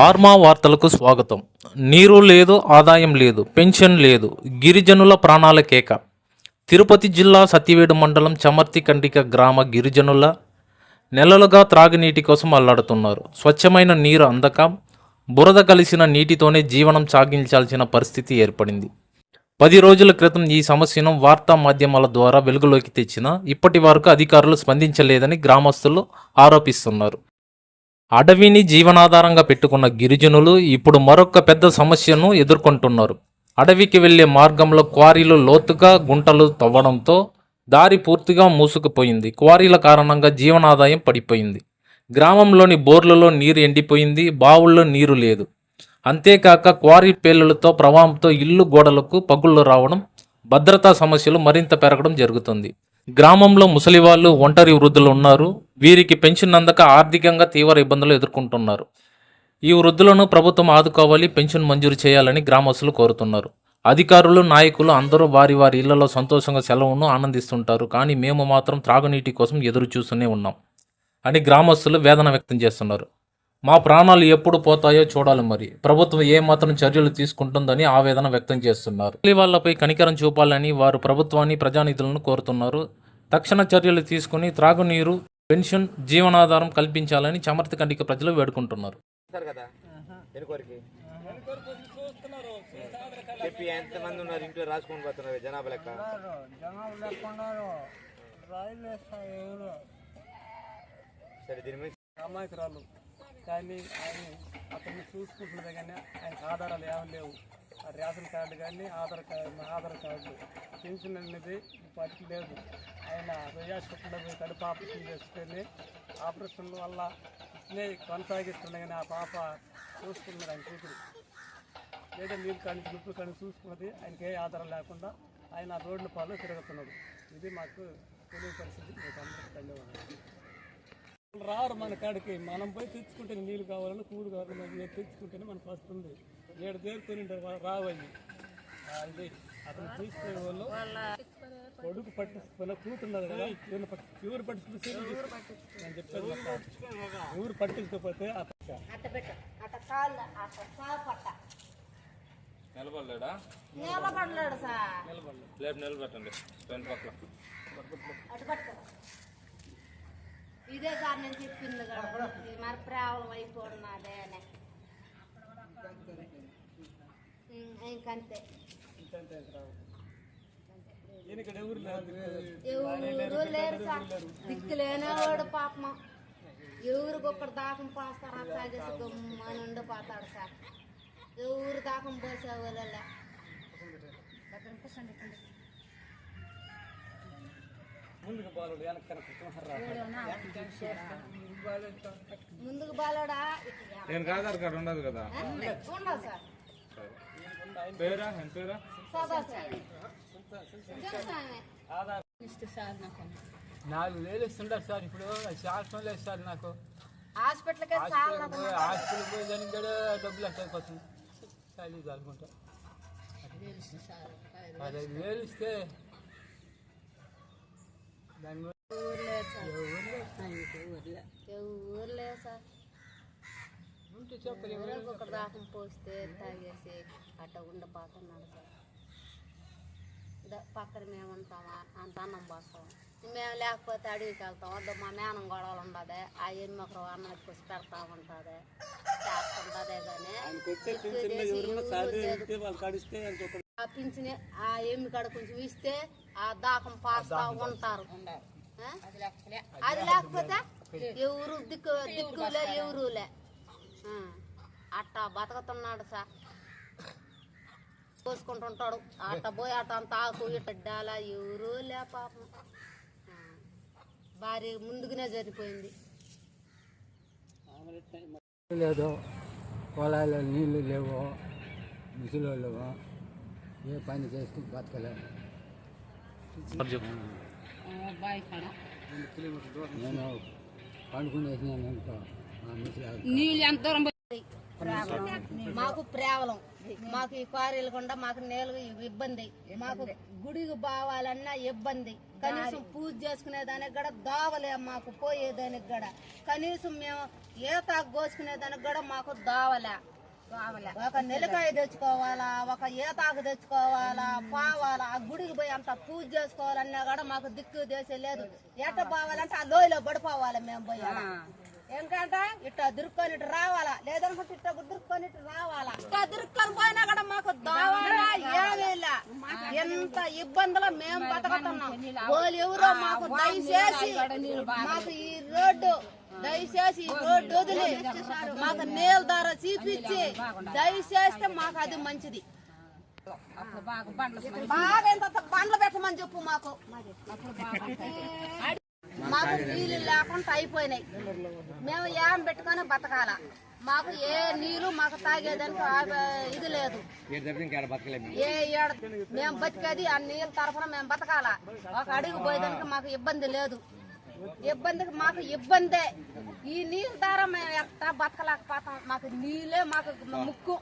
ఆర్మా వార్తలకు స్వాగతం. నీరు లేదు ఆదాయం లేదు పెన్షన్ లేదు గిరిజనుల ప్రాణాల కేక. తిరుపతి జిల్లా సత్యవేడు మండలం చమర్తి కండిక గ్రామ గిరిజనుల నెలలుగా త్రాగునీటి కోసం అల్లాడుతున్నారు. స్వచ్ఛమైన నీరు అందక బురద కలిసిన నీటితోనే జీవనం సాగించాల్సిన పరిస్థితి ఏర్పడింది. పది రోజుల క్రితం ఈ సమస్యను వార్తా మాధ్యమాల ద్వారా వెలుగులోకి తెచ్చినా ఇప్పటి వరకు అధికారులు స్పందించలేదని గ్రామస్తులు ఆరోపిస్తున్నారు. అడవిని జీవనాధారంగా పెట్టుకున్న గిరిజనులు ఇప్పుడు మరొక పెద్ద సమస్యను ఎదుర్కొంటున్నారు. అడవికి వెళ్ళే మార్గంలో క్వారీలు లోతుగా గుంటలు తవ్వడంతో దారి పూర్తిగా మూసుకుపోయింది. క్వారీల కారణంగా జీవనాదాయం పడిపోయింది. గ్రామంలోని బోర్లలో నీరు ఎండిపోయింది. బావుల్లో నీరు లేదు. అంతేకాక క్వారీ పేలులతో ప్రవాహంతో ఇల్లు గోడలకు పగుళ్ళు రావడం భద్రతా సమస్యలు మరింత పెరగడం జరుగుతుంది. గ్రామంలో ముసలివాళ్ళు ఒంటరి వృద్ధులు ఉన్నారు. వీరికి పెన్షన్ అందక ఆర్థికంగా తీవ్ర ఇబ్బందులు ఎదుర్కొంటున్నారు. ఈ వృద్ధులను ప్రభుత్వం ఆదుకోవాలి పెన్షన్ మంజూరు చేయాలని గ్రామస్తులు కోరుతున్నారు. అధికారులు నాయకులు అందరూ వారి వారి ఇళ్ళలో సంతోషంగా సెలవును ఆనందిస్తుంటారు. కానీ మేము మాత్రం త్రాగునీటి కోసం ఎదురు చూస్తూనే ఉన్నాం అని గ్రామస్తులు వేదన వ్యక్తం చేస్తున్నారు. మా ప్రాణాలు ఎప్పుడు పోతాయో చూడాలి మరి. ప్రభుత్వం ఏ మాత్రం చర్యలు తీసుకుంటుందని ఆవేదన వ్యక్తం చేస్తున్నారు. వాళ్ళపై కనికరం చూపాలని వారు ప్రభుత్వాన్ని ప్రజానిధులను కోరుతున్నారు. తక్షణ చర్యలు తీసుకుని త్రాగునీరు పెన్షన్ జీవనాధారం కల్పించాలని చమర్తి కండిక ప్రజలు వేడుకుంటున్నారు. చెప్పి ఎంత మంది ఉన్నారు? ఇంట్లో రాసుకొని పోతున్నారు జనాభా లెక్క? సరే దీని మీద అమాయకురాలు. కానీ ఆయన అతన్ని చూసుకుంటున్నదే కానీ ఆయనకు ఆధారాలు ఏమీ లేవు. ఆ రేషన్ కార్డు కానీ Aadhaar card Aadhaar card pension అనేది ఇప్పటికి లేదు. ఆయన హాస్పిటల్లో పోయి కడుపు ఆపరేషన్ చేసుకొని ఆపరేషన్ వల్ల ఇట్లే కొనసాగిస్తున్నా కానీ ఆ పాప చూసుకున్నాడు ఆయన కూతురు. లేదా మీరు కానీ ఇప్పుడు కానీ చూసుకున్నది ఆయనకి ఏ ఆధారం లేకుండా ఆయన రోడ్ల పాలు తిరుగుతున్నాడు. ఇది మాకు తెలియని పరిస్థితి మీకు అందరికీ ధన్యవాదాలు. రారు మన కాడికి. మనం పోయి తెచ్చుకుంటే నీళ్ళు కావాలని కూడు కావాలని తెచ్చుకుంటేనే మనకు వస్తుంది. ఏడు దేరుకొని రావయ్యి. ఇది. కొడుకు పట్టించుకున్న కూతున్నది కదా ఎవరు పట్టి ఎవరు పట్టించుకుంటే నేను చెప్పాను. ఎవరు పట్టించుకోకపోతే నిలబడలేడా? నిలబడలేడు సార్. రేపు నిలబెట్టండి రెండు పక్కల. ఇదే సార్ నేను చెప్పింది కదా ఈ మరి ప్రాబ్లం అయిపోన్నదే అని. ఇంకంతే. ఎవరు లేరు దిక్కులేనివాడు పాపం. ఎవరికి ఒకటి దాకం పోస్తారు? అట్లాగేసి గమ్మని ఉండిపోతాడు సార్. ఎవరు దాకం పోసే వాళ్ళ ముందుకు బాలుడు వెనక కనుక ముందుకు బాలోడా? నేను ఆధార్ కార్డు ఉండదు కదా. ఉండదు సార్. పేరా ఎంత పేరా సదా సార్ తెలుసామే ఆధార్ నాలుగు వేలు ఇస్తుంటారు సార్ ఇప్పుడు శాస్త్రం లేదు సార్ నాకు హాస్పిటల్కే చాలా హాస్పిటల్ పోయి దానికి కూడా డబ్బులు ఎంత అయిపోతుంది చలి చదువుకుంటా పదహైదు వేలు ఇస్తే దాని గురించి ఎవరు లేవు సార్ ఉంటే చెప్పరు ఎవరో ఒకటి దాకం పోస్తే తాగేసి అట్ట ఉండిపోతున్నాడు సార్. ద- పక్కన మేము ఉంటామా అంత అన్నం పోస్తాం. మేము లేకపోతే అడవికి వెళ్తాం వద్ద మా మేనం గొడవలు ఉండదు ఆ ఎనిమిది అన్నం ఎత్తుకొచ్చి పెడతా ఉంటుంది చేస్తుంటదే కానీ ఆ పింఛని ఆ ఎమ్మి కాడ కొంచెం ఇస్తే ఆ దాకం పాస్తా ఉంటారు? అది లేకపోతే ఎవరు దిక్కు దిక్కులే ఎవరులే. అట్టా బతుకుతున్నాడు సార్. కోసుకుంటుంటాడు. అట్ట పోయి అట్ట అంత ఆకు ఇట్ట డాలా ఎవరు లే పాపం. భార్య ముందుగానే సరిపోయింది లేదు పొలాల్లో నీళ్ళు లేవు ముసలి లేవు. ఏ పని చేసుకుని బతకలేము. నేను పండుకునేసినాను అనుకో మా ముసలి మాకు ప్రేవలం. మాకు ఈ క్వారీలు గుండా మాకు నేలు ఇబ్బంది. మాకు గుడికి బావాలన్నా ఇబ్బంది. కనీసం పూజ చేసుకునేదానికి కూడా దావలే మాకు పోయేదానికి కూడా. కనీసం మేము ఈత కోసుకునేదానికి కూడా మాకు దావలే. ఒక నెలకాయ తెచ్చుకోవాలా ఒక ఈతాకు తెచ్చుకోవాలా పోవాలా ఆ గుడికి పోయి అంత పూజ చేసుకోవాలన్నా కూడా మాకు దిక్కు దేశం లేదు. ఎట్ట పోవాలంటే ఆ లోయలో పడిపోవాలి మేము పోయి. ఎందుకంటే ఇట్ట దురుక్కొని ఇటు రావాలా? లేదనుకుంటే ఇట్ట దురుక్కొని ఇటు రావాలా? ఇట్ట దురుక్కొని పోయినా కూడా మాకు దోవాలా? ఏమీ లే. ఎంత ఇబ్బందులు మేము బతకతున్నాం. వాళ్ళు ఎవరో మాకు దయచేసి మాకు ఈ రోడ్డు దయచేసి ఈ రోడ్డు వదిలి మాకు నీళ్ళ ధర చూపించి దయచేస్తే మాకు అది మంచిది. బాగా ఎంత బండ్లు పెట్టమని చెప్పు మాకు. మాకు నీళ్ళు లేకుండా అయిపోయినాయి. మేము ఏం పెట్టుకొని బతకాల. మాకు ఏ నీళ్ళు మాకు తాగేదానికి ఆ- ఇది లేదు. ఏడు ఏ మేము బతికేది ఆ నీళ్ళ తరఫున మేము బతకాల. ఒక అడుగు పోయేదానికి మాకు ఇబ్బంది లేదు. ఇబ్బందికి మాకు ఇబ్బందే. ఈ నీళ్ళ ద్వారా మేము ఎట్టా బతకలేకపోతాం. మాకు నీళ్ళే మాకు ముక్కు.